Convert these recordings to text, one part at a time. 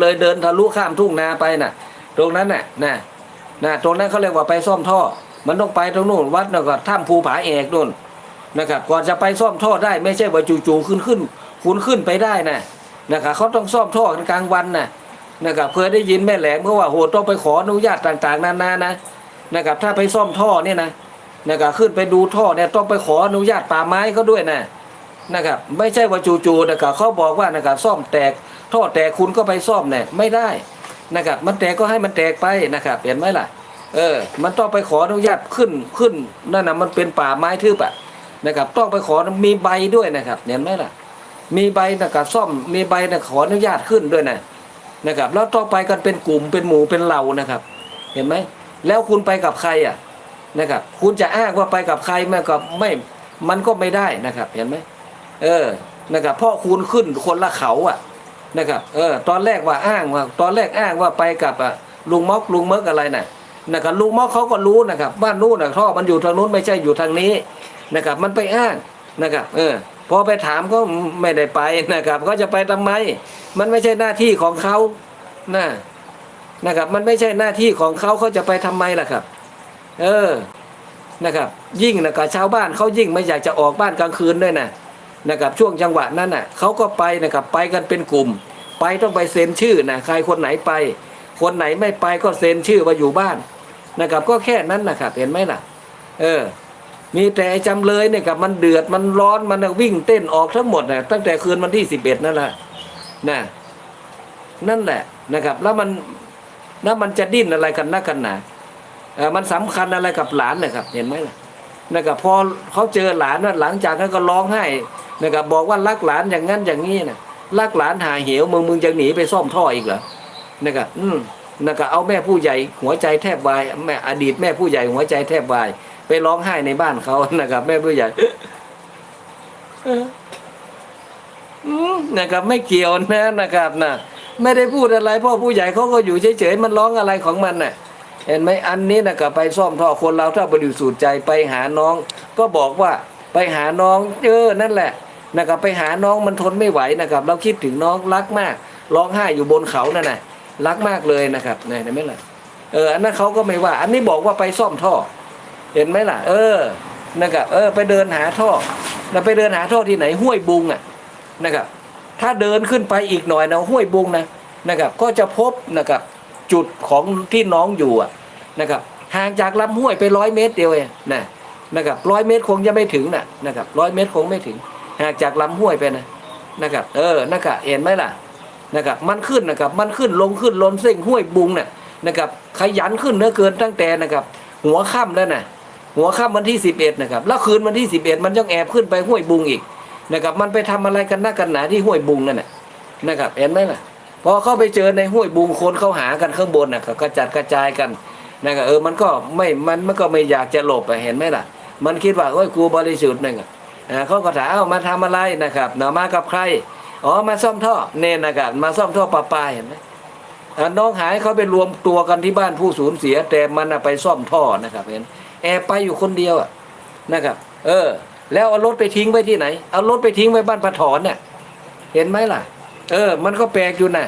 เลยเดินทะลุข้ามทุ่งนาไปน่ะ ตรงนั้นน่ะนะนะตรงนั้นเขาเรียกว่าไปซ่อมท่อ มันต้องไปตรงนู้นวัดแล้วก็ถ้ำภูผาเอกนู่นนะครับก่อนจะไปซ่อมท่อได้ไม่ใช่ว่าจู่ๆขึ้นขึ้นคุณขึ้นไปได้นะนะครับเขาต้องซ่อมท่อกันกลางวันนะนะครับเคยได้ยินแม่แหลมเพราะว่าโหต้องไปขออนุญาตต่างๆนานานะนะครับถ้าไปซ่อมท่อเนี่ยนะนะครับขึ้นไปดูท่อเนี่ยต้องไปขออนุญาตป่าไม้เขาด้วยนะนะครับไม่ใช่ว่าจู่ๆนะครับเขาบอกว่านะครับซ่อมแตก ท่อแตกคุณก็ไปซ่อมเนี่ยไม่ได้นะครับ มันแตกก็ให้มันแตกไปนะครับ เห็นไหมล่ะ เออ มันต้องไปขออนุญาตขึ้นขึ้นนั่นนะมันเป็นป่าไม้ทึบอะนะครับ ต้องไปขอมีใบด้วยนะครับ เห็นไหมล่ะ มีใบนะครับซ่อมมีใบนะขออนุญาตขึ้นด้วยนะนะครับ แล้วต้องไปกันเป็นกลุ่มเป็นหมู่เป็นเหล่านะครับ เห็นไหมแล้วคุณไปกับใครอะนะครับ คุณจะอ้างว่าไปกับใครมันก็ไม่มันก็ไม่ได้นะครับ เห็นไหมเออนะครับพ่อคูณขึ้นคนละเขาอะ นะครับเออตอนแรกว่าอ้างว่า ตอนแรกอ้างว่าไปกับอะลุงม็อกลุงเมิกอะไรน่ะนะครับลุงม็อกเขาก็รู้นะครับบ้านนู้นนะท่อมันอยู่ทางนู้นไม่ใช่อยู่ทางนี้นะครับ มันไปอ้างนะครับ เออพอไปถามก็ไม่ได้ไปนะครับเขาจะไปทำไม มันไม่ใช่หน้าที่ของเขานะนะครับ มันไม่ใช่หน้าที่ของเขาเขาจะไปทำไมล่ะครับ เออนะครับ ยิ่งนะครับชาวบ้านเขายิ่งไม่อยากจะออกบ้านกลางคืนด้วยนะนะครับช่วงจังหวะนั้นน่ะเขาก็ไปนะครับไปกันเป็นกลุ่ม ไปต้องไปเซ็นชื่อนะใครคนไหนไป คนไหนไม่ไปก็เซ็นชื่อว่าอยู่บ้านนะครับ ก็แค่นั้นนะครับเห็นไหมล่ะ เออ มีแต่จำเลยเนี่ยกับมันเดือดมันร้อนมันวิ่งเต้นออกทั้งหมดนะตั้งแต่คืนวันที่สิบเอ็ดนั่นแหละนะนั่นแหละนะครับ แล้วมันแล้วมันจะดิ้นอะไรกันนักกันหนาเออมันสำคัญอะไรกับหลานนะครับ เห็นไหมล่ะนะครับพอเขาเจอหลานนะหลังจากนั้นก็ร้องไห้นะครับบอกว่ารักหลานอย่างนั้นอย่างนี้นะ รักหลานหาเหวมึงมึงจะหนีไปซ่อมท่ออีกเหรอนะครับอืมนะครับเอาแม่ผู้ใหญ่หัวใจแทบวายแม่อดีตแม่ผู้ใหญ่หัวใจแทบวาย ไปร้องไห้ในบ้านเขานะครับ แม่ผู้ใหญ่อืมนะครับไม่เกี่ยวนะนะครับนะไม่ได้พูดอะไร พ่อผู้ใหญ่เขาก็อยู่เฉยๆมันร้องอะไรของมันน่ะ เห็นไหมอันนี้นะกับไปซ่อมท่อคนเราถ้าบริสุทธิ์ใจไปหาน้อง ก็บอกว่าไปหาน้องเออนั่นแหละ นะครับไปหาน้องมันทนไม่ไหวนะครับ เราคิดถึงน้องรักมากร้องไห้อยู่บนเขานั่นนะรักมากเลยนะครับนี่เห็นไหมล่ะเอออันนั้นเขาก็ไม่ว่า อันนี้บอกว่าไปซ่อมท่อ เห็นไหมล่ะ เออนะครับเออ ไปเดินหาท่อแล้วไปเดินหาท่อที่ไหนห้วยบุงอะนะครับ ถ้าเดินขึ้นไปอีกหน่อยนะห้วยบุงนะนะครับ ก็จะพบนะครับจุดของที่น้องอยู่อะนะครับห่างจากลำห้วยไปร้อยเมตรเดียวเองนะนะครับร้อยเมตรคงจะไม่ถึงนะนะครับร้อยเมตรคงไม่ถึง จากลำห้วยไปนะนะครับ เออนะครับเห็นไหมล่ะนะครับ มันขึ้นนะครับ มันขึ้นลงขึ้นลงเส้นห้วยบุงน่ะนะครับ ขยันขึ้นเหลือเกินตั้งแต่นะครับ หัวค่ำแล้วนะหัวค่ำวันที่สิบเอ็ดนะครับแล้วคืนวันที่สิบเอ็ดมันยังแอบขึ้นไปห้วยบุงอีกนะครับ มันไปทำอะไรกันหนักกันหนาที่ห้วยบุงนั่นน่ะนะครับเห็นไหมล่ะพอเข้าไปเจอในห้วยบุงคนเขาหากันข้างบนน่ะก็กระจัดกระจายกันนะครับเออมันก็ไม่มันมันก็ไม่อยากจะหลบอะเห็นไหมล่ะ มันคิดว่าโอ้ยกูบริสุทธิ์นึงอะอ่า เขาก็ถามเอามาทำอะไรนะครับเนาะมากับใครอ๋อมาซ่อมท่อเน่นนะครับมาซ่อมท่อประปาเห็นไหมน้องหายเขาไปรวมตัวกันที่บ้านผู้สูญเสีย แต่มันไปซ่อมท่อนะครับเห็นแอบไปอยู่คนเดียวอะนะครับ เออ แล้วเอารถไปทิ้งไว้ที่ไหน เอารถไปทิ้งไว้บ้านปะถอนเนี่ยเห็นไหมล่ะ เออ มันก็แปลกอยู่นะ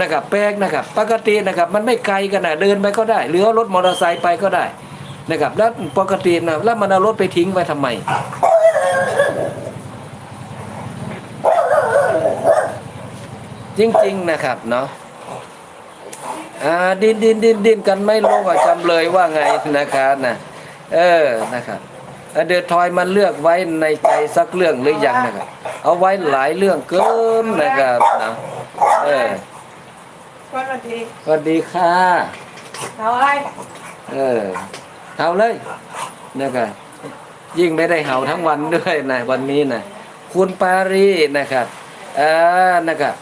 นะครับ แปลกนะครับ ปกตินะครับ มันไม่ไกลกันนะเดินไปก็ได้ หรือเอารถมอเตอร์ไซค์ไปก็ได้นะครับ แล้วปกตินะแล้วมันเอารถไปทิ้งไว้ทำไม จริง ๆ นะครับเนาะอ่าดินดินดินดินกันไม่ลงอะจำเลยว่าไงนะครับนะเออนะครับอะเดือดทอยมันเลือกไว้ในใจสักเรื่องหรือยังนะครับ เอาไว้หลายเรื่องเกินนะครับนะเออสวัสดีสวัสดีค่ะเอาอะไรเออเห่าเลยนะครับยิ่งไม่ได้เห่าทั้งวันด้วยนะวันนี้นะคุณปารีนะครับเออนะครับ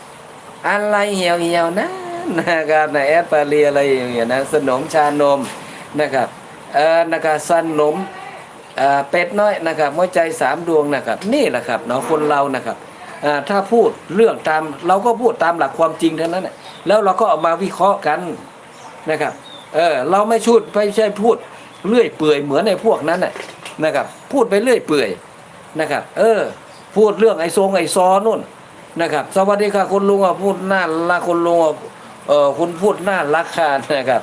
อะไรเหี่ยวเหี่ยวๆนะนะครับนะแอดปารีอะไรอย่างเงี้ยนะสนมชานมนะครับเออนะครับสนมเอ่อเป็ดน้อยนะครับหัวใจสามดวงนะครับนี่แหละครับเนาะคนเรานะครับอ่าถ้าพูดเรื่องตามเราก็พูดตามหลักความจริงเท่านั้นแหละแล้วเราก็เอามาวิเคราะห์กันนะครับเออเราไม่ชุดไม่ใช่พูดเลื่อยเปื่อยเหมือนในพวกนั้นน่ะนะครับ พูดไปเลื่อยเปื่อยนะครับ เออ พูดเรื่องไอ้ทรงไอ้ซอนู่น นะครับ สวัสดีค่ะคุณลุงอะพูดหน้าละคุณลุงอะเออคุณพูดน่ารักค่ะนะครับ